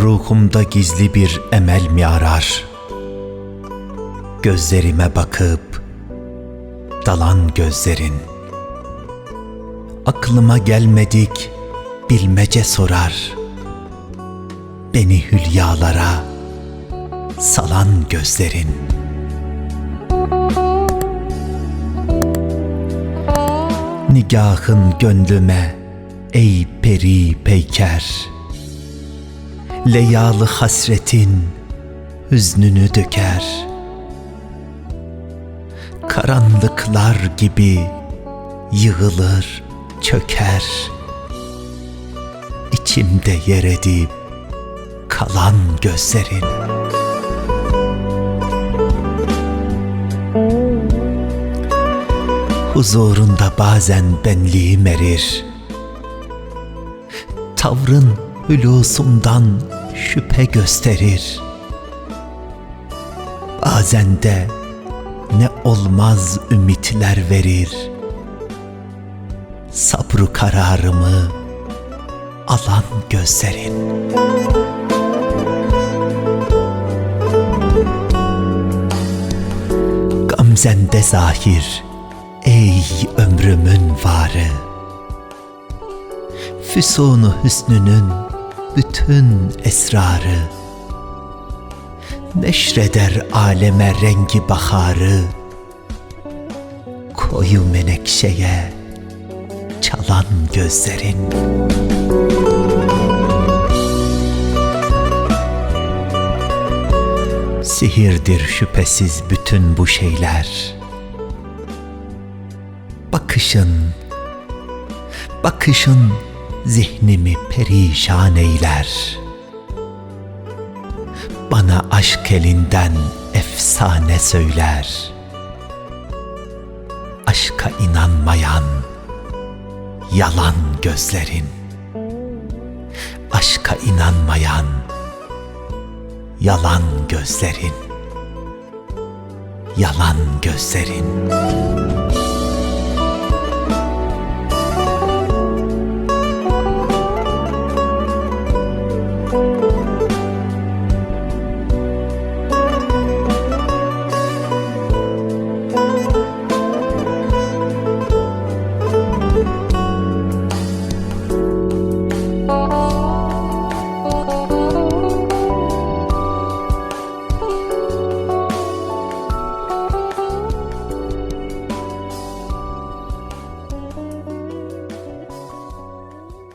Ruhumda gizli bir emel mi arar? Gözlerime bakıp dalan gözlerin. Aklıma gelmedik bilmece sorar. Beni hülyalara salan gözlerin. Nigahın gönlüme ey peri peyker Leyalı hasretin hüznünü döker. Karanlıklar gibi yığılır çöker. İçimde yer edip kalan gözlerin. Huzurunda bazen benliğim erir. Tavrın hulusundan şüphe gösterir. Bazen de ne olmaz ümitler verir. Sabrı kararımı alan gözlerin. Gamzende zahir ey ömrümün varı. Füsunu hüsnünün bütün esrarı Neşreder aleme rengi baharı. Koyu menekşeye çalan gözlerin. Sihirdir şüphesiz bütün bu şeyler. Bakışın, bakışın zihnimi perişan eyler. Bana aşk elinden efsane söyler. Aşka inanmayan yalan gözlerin. Aşka inanmayan yalan gözlerin. Yalan gözlerin